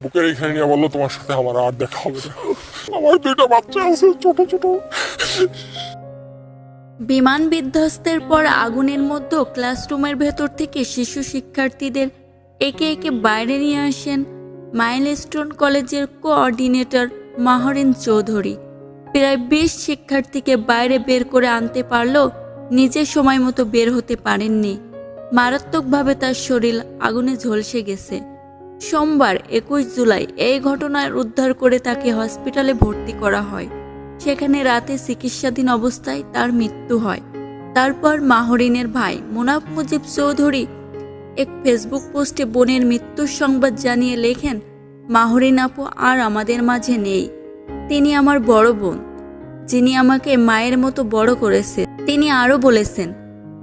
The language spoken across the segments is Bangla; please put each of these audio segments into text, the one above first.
বুকের এখানে নিয়ে বলল, তোমার সাথে আমার আর দেখা হবে আমার দুইটা বাচ্চা আছে, ছোট ছোট। বিমান বিধ্বস্তের পর আগুনের মধ্যে ক্লাসরুমের ভেতর থেকে শিশু শিক্ষার্থীদের একে একে বাইরে নিয়ে আসেন মাইলস্টোন কলেজের কোঅর্ডিনেটর মাহরিন চৌধুরী। প্রায় বিশ শিক্ষার্থীকে বাইরে বের করে আনতে পারলেও নিজে সময় মতো বের হতে পারেননি। মারাত্মকভাবে তার শরীর আগুনে ঝলসে গেছে। সোমবার, একুশ জুলাই, এই ঘটনায় উদ্ধার করে তাকে হসপিটালে ভর্তি করা হয়। সেখানে রাতে চিকিৎসাধীন অবস্থায় তার মৃত্যু হয়। তারপর মাহরিনের ভাই মুনাফ মুজিব চৌধুরী এক ফেসবুক পোস্টে বোনের মৃত্যুর সংবাদ জানিয়ে লেখেন, মাহরিন আপু আর আমাদের মাঝে নেই। তিনি আমার বড় বোন। যিনি আমাকে মায়ের মতো বড় করেছে। তিনি আরও বলেছেন,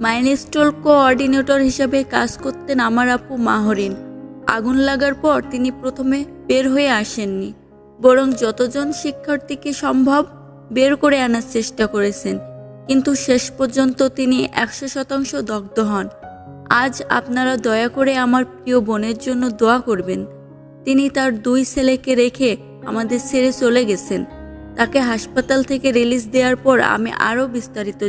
মাইলস্টোল কোঅর্ডিনেটর হিসাবে কাজ করতেন আমার আপু মাহরিন। আগুন লাগার পর তিনি প্রথমে বের হয়ে আসেননি, বরং যতজন শিক্ষার্থীকে সম্ভব বের করে আনার চেষ্টা করেছেন। কিন্তু শেষ পর্যন্ত তিনি একশো শতাংশ দগ্ধ হন। আজ আপনারা দয়া করে আমার প্রিয় বোনের জন্য দোয়া করবেন। তিনি তার দুই ছেলেকে রেখে আমাদের ছেড়ে চলে গেছেন। তাকে হাসপাতাল থেকে রিলিজ দেওয়ার পর আমি আরও বিস্তারিত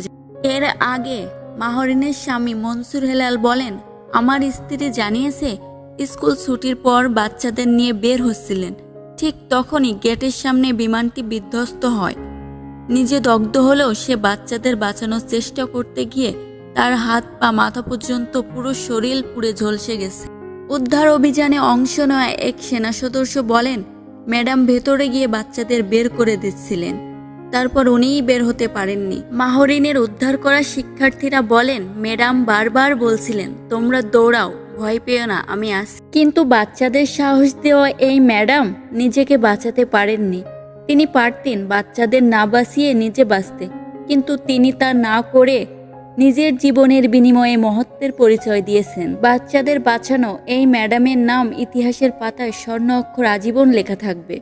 এর আগে মাহরিনের স্বামী মনসুর হেলাল বলেন, আমার স্ত্রী জানিয়েছে স্কুল ছুটির পর বাচ্চাদের নিয়ে বের হচ্ছিলেন। ঠিক তখনই গেটের সামনে বিমানটি বিধ্বস্ত হয়। নিজে দগ্ধ হলেও সে বাচ্চাদের বাঁচানোর চেষ্টা করতে গিয়ে তার হাত পা মাথা পর্যন্ত পুরো শরীর পুড়ে ঝলসে গেছে। উদ্ধার অভিযানে অংশ নেওয়া এক সেনা সদস্য বলেন, ম্যাডাম ভেতরে গিয়ে বাচ্চাদের বের করে দিচ্ছিলেন। তারপর উনিই বের হতে পারেননি। মাহরিনের উদ্ধার করা শিক্ষার্থীরা বলেন, ম্যাডাম বারবার বলছিলেন, তোমরা দৌড়াও। ভয় পেও না, আমি আসি কিন্তু বাচ্চাদের সাহস দেওয়া এই ম্যাডাম নিজেকে বাঁচাতে পারেননি। তিনি পারতেন বাচ্চাদের না বাঁচিয়ে নিজে বাঁচতে, কিন্তু তিনি তা না করে নিজের জীবনের বিনিময়ে মহত্বের পরিচয় দিয়েছেন। বাচ্চাদের বাঁচানো এই ম্যাডামের নাম ইতিহাসের পাতায় স্বর্ণ অক্ষর আজীবন লেখা থাকবে।